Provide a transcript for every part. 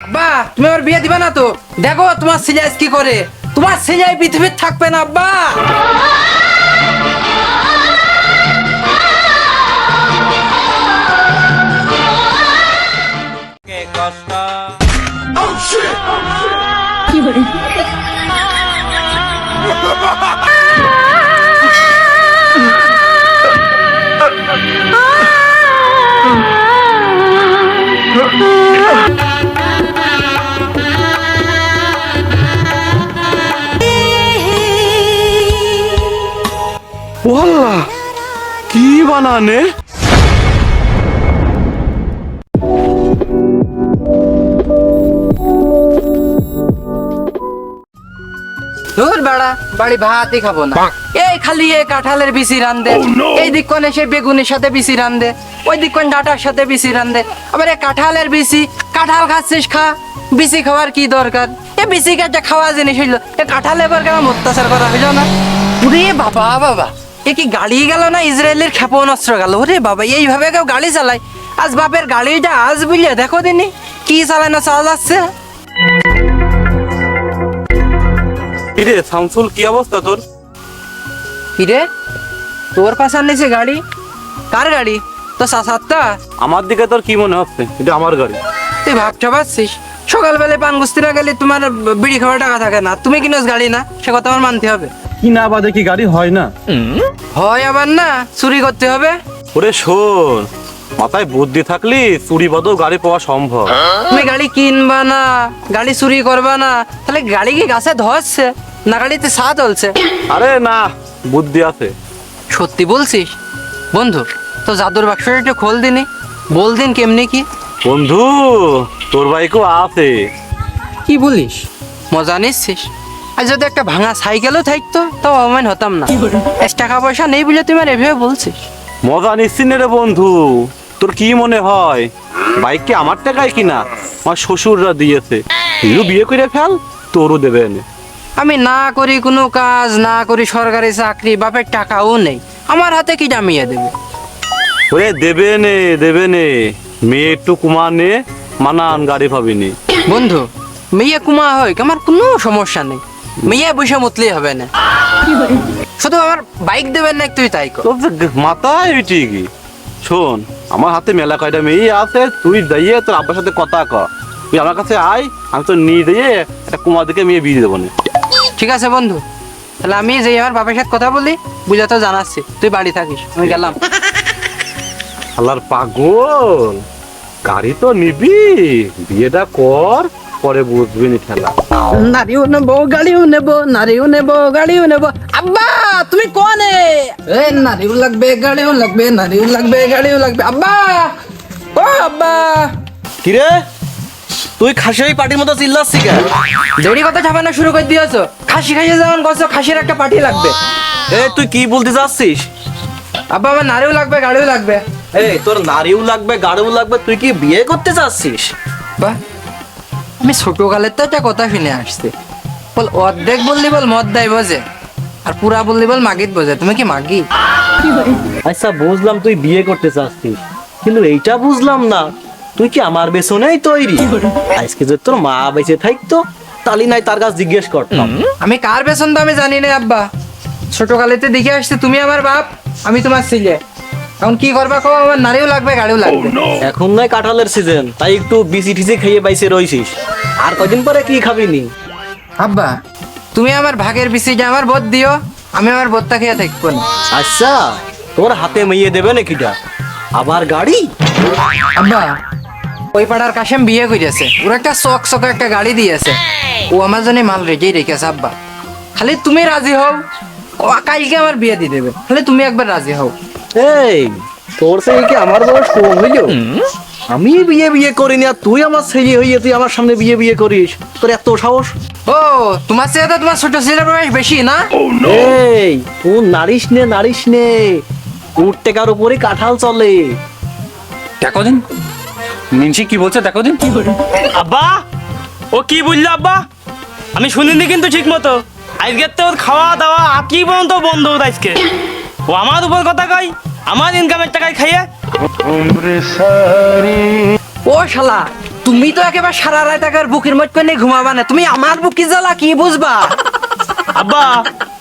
আব্বা তুমি আমার বিয়ে দিবে না তো? দেখো তোমার ছেলে কি করে? তোমার ছেলে এই পৃথিবীর থাকবে না আব্বা। ওয়াল্লা কি বানানে? দূর বেড়া বাড়ি ভাতই খাব না। এই খালি এই কাঁঠালের বিচি রান্দে এই দিক কোনে সে বেগুনের সাথে বিচি রান্দে ওই দিক কোন ডাটার সাথে বিচি রান্দে আবার এই কাঁঠালের বিচি কাঁঠাল খাচ্ছিস খা। বিচি খাওয়ার কি দরকার? এ বিচি একটা খাওয়া জিনিস হইল। এ কাঁঠাল এবার কেন অত্যাচার করা হইল না। ওরে বাবা বাবা। এ কি গাড়ি গেল না ইসরায়েলের ক্ষেপণাস্ত্র গেল? ওরে বাবা এইভাবে কেউ গাড়ি চালায়? আজ বাপের গাড়িটা আজ বুঝলে দেখো দিনি কি চালায় না চালা যাচ্ছে? কিরে শামসুল কি অবস্থা তোর? কিরে? তোর পাশে নিচে গাড়ি? কার গাড়ি? তো সাতটা আমার দিকে তোর কি মনে হচ্ছে? এটা আমার গাড়ি। তুই ভাবটা পাচ্ছিস সকালবেলায় পান গুস্তি না গেলে তোমার বিড়ি খাওয়ার টাকা থাকে না। তুমি কিনোস গাড়ি না সে কথা আমার মানতে হবে। কি না বাদে কি গাড়ি হয় না? হয় আবার না চুরি করতে হবে। ওরে শোন মাথায় বুদ্ধি থাকলি চুরি বাদও গাড়ি পাওয়া সম্ভব। তুমি গাড়ি কিনবা না গাড়ি চুরি করবা না তাহলে গাড়ি কি গাছে ধরছে? না গাড়িতে সা চলছে আরে না বুদ্ধি আছে। সত্যি বলছিস? বন্ধু তো জাদুর বাক্সটা একটু খোল দিনি। বল দিন কেমনি কি? বন্ধু তোর বাইকও আছে। কি বলিস? মজা নিচ্ছিস? আর যদি একটা ভাঙা সাইকেলও থাকতো তাও অমাইন হতাম না। এক টাকা পয়সা নেই বলে তুমি আর এভাবে বলছিস? মজা নিচ্ছি না রে বন্ধু। তোর কি মনে হয়? বাইক কি আমার টাকায় কিনা? আমার শ্বশুররা দিয়েছে। তুইও বিয়ে করে ফেল তোরও দেবে এনে আমি না করি কোনো কাজ না করি সরকারি চাকরি বাপের টাকাও নেই। আমার হাতে কি জামিয়ে দেবে? ওরে দেবে নে দেবে নে। মেয়ে একটু কুমা নে মানান গাড়ি পাবিনি বন্ধু মেয়ে কুমা হয় আমার কোনো সমস্যা নেই। মেয়ে বসে মুতলেই হবে না। শুধু আমার বাইক দেবেন না তুই তাই কর। তোর যে মাথায় ঠিকই শোন আমার হাতে মেলা কয়টা মেয়ে আছে তুই দিয়ে তোর আব্বার সাথে কথা ক তুই আমার কাছে আয় আমি তো নিয়ে দিয়ে একটা কুমার দিকে মেয়ে বিয়ে দেবো না। ঠিক আছে বন্ধু তাহলে আমি যে আমার বাপের সাথে কথা বলি বুঝা তো জানাচ্ছি তুই বাড়ি থাকিস আমি গেলাম। আল্লাহর পাগল গাড়ি তো নিবি বিয়েটা কর পরে বুঝবি নি ঠেলা নারীও নেব গাড়িও নেব নারীও নেব গাড়িও নেব। আব্বা তুমি কোনে? এ নারীও লাগবে গাড়িও লাগবে নারীও লাগবে গাড়িও লাগবে। আব্বা! ও আব্বা! কিরে? তুই খাসি ওই পার্টির মতো চিল্লাচ্ছি কেন? দেরি কথা ছাপানো শুরু করে দিয়েছ। খাসি খাসি যেমন গছো খাসির একটা পার্টি লাগবে। এ তুই কি বলতে চাচ্ছিস? আব্বা আমার নারীও লাগবে গাড়িও লাগবে। এই তোর নারীও লাগবে গাড়িও লাগবে তুই কি বিয়ে করতে চাচ্ছিস? বাহ আমি ছোটকালের তো একটা কথা শুনে আসছি। বল অর্ধেক বললি বল মদ দেয় বোঝে। আর পুরা বললি বল মাগিত বোঝে। তুমি কি মাগি? আচ্ছা বুঝলাম তুই বিয়ে করতে চাচ্ছিস। কিন্তু এইটা বুঝলাম না। তুই কি আমার বেসনেই তৈরি? আজকে যে তোর মা বেঁচে থাকতো তালি নাই তার কাছে জিজ্ঞেস করতাম। আমি কার বেসন তো আমি জানি না আব্বা। ছোটকালেতে দেখে আসছে তুমি আমার বাপ আমি তোমার ছেলে। এখন কি করবা কো আমার নারীও লাগবে গাড়িও লাগবে। এখন নয় কাঁঠালের সিজন তাই একটু বিসি টিসি খেয়ে বাইসে রইছিস। আর কদিন পরে কি খাবি নি? আব্বা তুমি আমার ভাগের বিসিটা আমার বোধ দিও আমি আমার বোধটা খেয়ে থাকব না। আচ্ছা তোর হাতে মেয়ে দেবে নাকিটা আবার গাড়ি? আব্বা ওই পাড়ার কাশেম বিয়ে করেছে ওর একটা চক চক একটা গাড়ি দিয়েছে। ও আমার জন্য মাল রেখেই রেখেছে আব্বা। খালি তুমি রাজি হও। ও কালকে আমার বিয়ে দিয়ে দেবে। খালি তুমি একবার রাজি হও। এই তোর সেই কি আমার বয়স কম হইল? আমি বিয়ে বিয়ে করিনি আর তুই আমার ছেলে হইয়ে তুই আমার সামনে বিয়ে বিয়ে করিস। তোর এত সাহস? ও তোমার তো তোমার ছোট ছেলের বয়স বেশি না? এই তুই নারিস নে নারিস নে। উঠ টেকার উপরে কাঁঠাল চলে। দেখো দিন। মিনসি কি বলছে দেখো দিন। আব্বা ও কি বলল আব্বা? আমি শুনিনি কিন্তু ঠিক মতো আজকে তো ওর খাওয়া দাওয়া কি পর্যন্ত বন্ধ আজকে? ও আমার উপর কথা কই আমার ইনকামের টাকায় খাইয়ে? ও শালা তুমি তো একেবারে সারা রাত একের বুকের মধ্যে করে নিয়ে ঘুমাবা না। তুমি আমার বুকি জ্বালা কি বুঝবা? আব্বা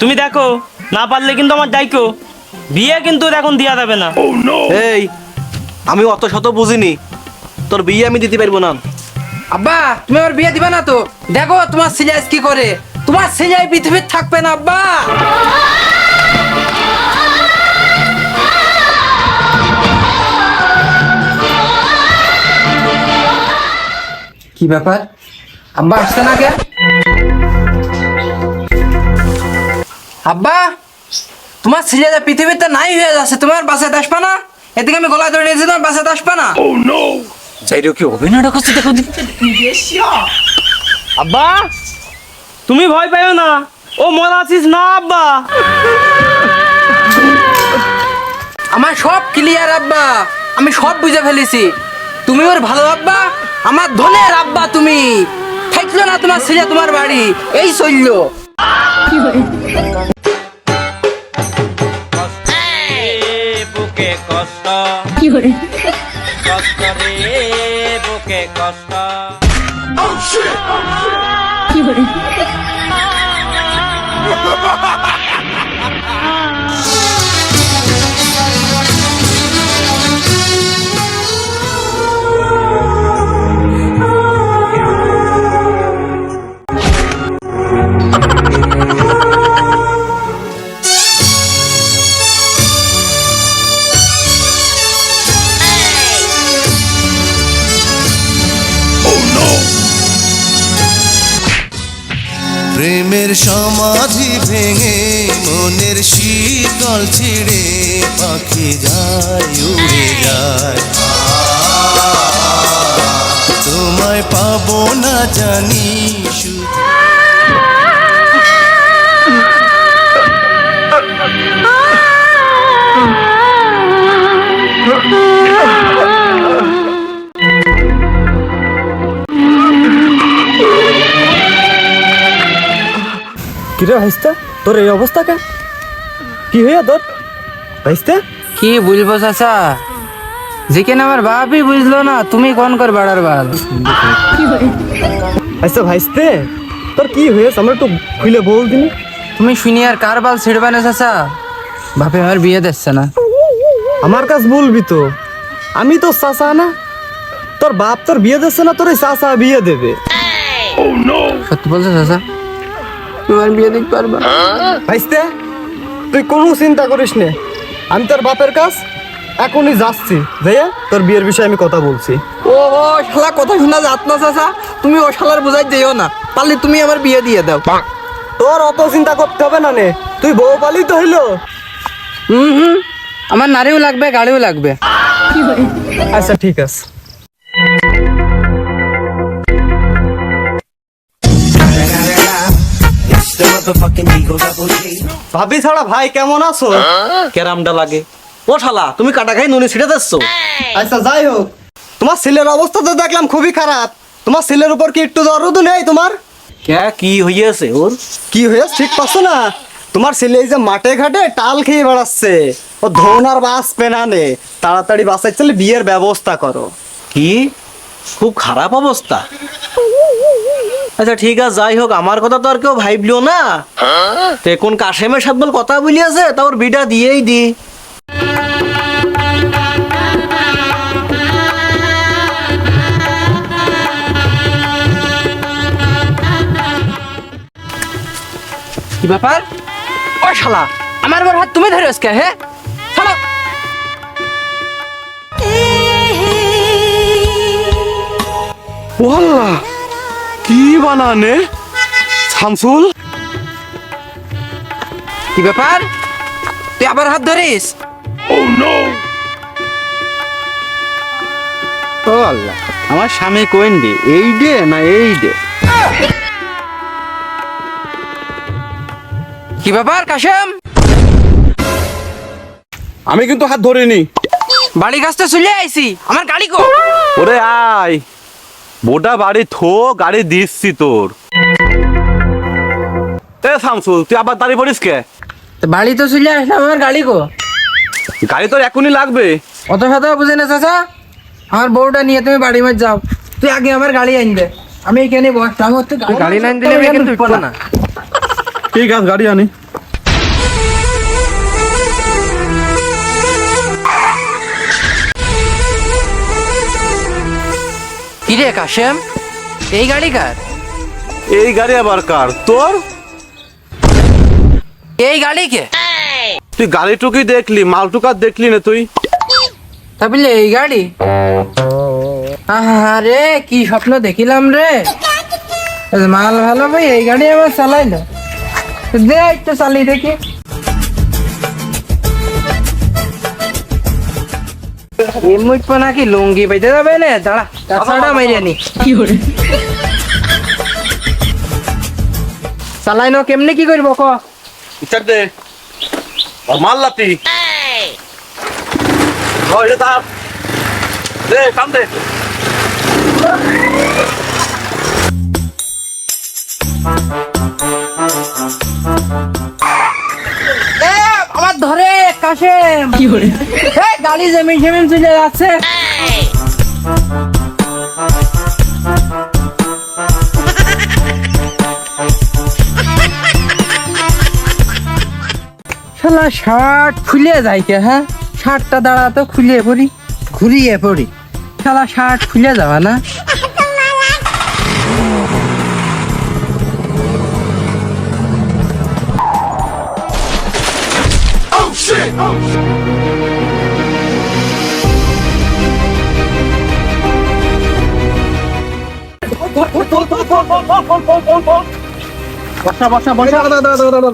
তুমি দেখো না পারলে কিন্তু আমার দায়িত্ব। বিয়ে কিন্তু এখন দেওয়া যাবে না। এই আমি অত শত বুঝিনি। তোর বিয়ে আমি দিতে পারব না। আব্বা তুমি আমার বিয়ে দিবা না তো? দেখো তোমার আজ কি করে? তোমার ছেলে এই পৃথিবীর থাকবে না আব্বা। কি ব্যাপার? আব্বা আসছে না কে? আব্বা তোমার ছেলে যে পৃথিবীতে নাই হয়ে যাচ্ছে তোমার বাসায় আসবা না? এদিকে আমি গলায় ধরে নিয়েছি তোমার বাসায় আসবা না? চাইলেও কি অভিনয়টা করছে দেখো আব্বা তুমি ভয় পাইও না। ও মরা আছিস না আব্বা? আমার সব ক্লিয়ার আব্বা। আমি সব বুঝে ফেলেছি। তুমি ওর ভালো আব্বা? আমার ধনের আব্বা তুমি। থাকল না তোমার ছেলে তোমার বাড়ি। এই চলল। বুকে কষ্ট কষ্ট রে বুকে কষ্ট প্রেমের ভেঙে মনের শীতল ছিঁড়ে পাখি যায় উড়ে যায়। তোমায় পাবো না জানি শুধু। কিরে ভাইস্তা তোর এই অবস্থা কে? কি হইয়া তোর? ভাইস্তা? কি বুঝব চাচা? যেখানে আমার বাপই বুঝলো না তুমি কোন কর বাড়ার বাল? আচ্ছা ভাইস্তে তোর কি হয়েছে? আমরা একটু খুলে বল দিনি। তুমি শুনি আর কার বাল ছিড়বে না চাচা? বাপে আমার বিয়ে দিচ্ছে না। আমার কাছ বলবি তো। আমি তো চাচা না। তোর বাপ তোর বিয়ে দিচ্ছে না তোর এই চাচা বিয়ে দেবে। সত্যি বলছো চাচা? তুমি আমার বিয়ে দিতে পারবা। ভাইস্তে তুই কোনো চিন্তা করিস নে। আমি তোর বাপের কাছ এখনই যাচ্ছি। যাইয়া তোর বিয়ের বিষয়ে আমি কথা বলছি। ও ও শালা কথা শোনা যাত না চাচা। তুমি ও শালার বোঝাই দিও না। পারলে তুমি আমার বিয়ে দিয়ে দাও। তোর অত চিন্তা করতে হবে না নে। তুই বউ পালি তো হইল। হুম হুম। আমার নারীও লাগবে গাড়িও লাগবে। আচ্ছা ঠিক আছে। ভাবি ছাড়া ভাই কেমন আছো? কেরামটা লাগে। ও শালা তুমি কাটা খাই নুনি ছিটে আচ্ছা যাই হোক। তোমার ছেলের অবস্থা তো দেখলাম খুবই খারাপ। তোমার ছেলের উপর কি একটু দরদ নেই তোমার? কে কি হইয়াছে ওর? কি হয়েছে ঠিক পাচ্ছ না? তোমার ছেলে এই যে মাঠে ঘাটে টাল খেয়ে বেড়াচ্ছে। ও ধোনার বাস পেনানে তাড়াতাড়ি বাসায় চলে বিয়ের ব্যবস্থা করো। কি? খুব খারাপ অবস্থা। আচ্ছা ঠিক আছে, যাই হোক, আমার কথা তো আর কেউ ভাইবলিও না। তো এখন কাশেমের সাথে বল কথা বলিয়াছে, তা ওর বিটা দিয়েই দি। কি ব্যাপার? ও শালা, আমার হাত তুমি ধরে আজকে হ্যাঁ? ওয়াল্লাহ কি বানানে? শামসুল? কি ব্যাপার? তুই আবার হাত ধরিস? ও আল্লাহ আমার স্বামী কোয়েন ডে? এই ডে না এই ডে? কি ব্যাপার কাশেম? আমি কিন্তু হাত ধরিনি। বাড়ি কাছতে চলে আইছি আমার গাড়ি কো? ওরে আয়। বোটা বাড়ি থো গাড়ি দিচ্ছি তোর। এ শামসুল তুই আবার দাঁড়িয়ে পড়িস কে? বাড়ি তো চলে আসলাম আমার গাড়ি কো? গাড়ি তোর এখনই লাগবে। অত সাথে বুঝে না চাচা? আমার বউটা নিয়ে তুমি বাড়ি মধ্যে যাও। তুই আগে আমার গাড়ি আনবে দে। আমি এখানে তো গাড়ি না দিলে কিন্তু না। ঠিক আছে গাড়ি আনি। কিরে কাশেম? এই গাড়ি কার? এই গাড়ি আবার কার? তোর? এই গাড়ি কে? তুই গাড়িটুকুই দেখলি মালটুকার দেখলি না তুই? তা বললে এই গাড়ি? আরে কি স্বপ্ন দেখিলাম রে। মাল ভালো ভাই এই গাড়ি আমার চালাই না দে একটু চালিয়ে দেখি। এমুট নাকি লুঙ্গি পাইতে যাবে না? দাঁড়া তাছাড়া মাইরে নি। চালাই ন কেমনে কি করব ক? বিচার দে। এটা তার কাম দে। আমার ধরে কাশেম। কি করে? গাড়ি জমিন জমিন চলে যাচ্ছে। শালা শার্ট খুলে যায় কে হ্যাঁ? শার্টটা দাঁড়া তো খুলে পড়ি। ঘুরিয়ে পড়ি। শালা শার্ট খুলে যাবা না? বসা বসা বসা। দাদা দাদা দাদা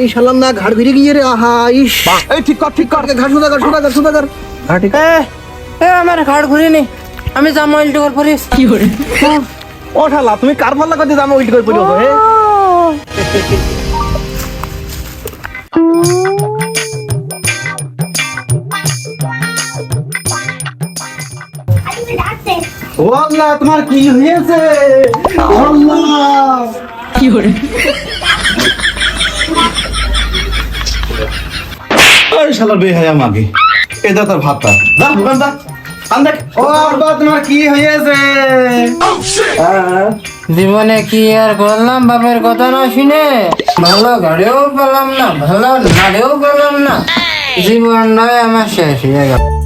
এই শালাম না ঘাড় ঘুরে গিয়ে রে আহা ইস। এই ঠিক কর ঠিক কর ঘাড় সুদা কর সুদা কর সুদা কর। এ, এ আমার ঘাড় ঘুরে নি আমি জামা উল্টো করে পড়িস। কি করে? ও শালা তুমি কার ভাল্লা করতে জামা উল্টি করে পড়িও হে? ও আল্লাহ তোমার কি হয়েছে? বেহায়া মাগে। এটা তার ভাতা দা দোকান দা আন দেখ। ও আব্বা তোমার কি হয়েছে? জীবনে কি আর করলাম বাপের কথা না শুনে? ভালো গাড়িও পেলাম না ভালো নাড়িও পেলাম না। জীবন নয় আমার শেষ হয়ে গেল।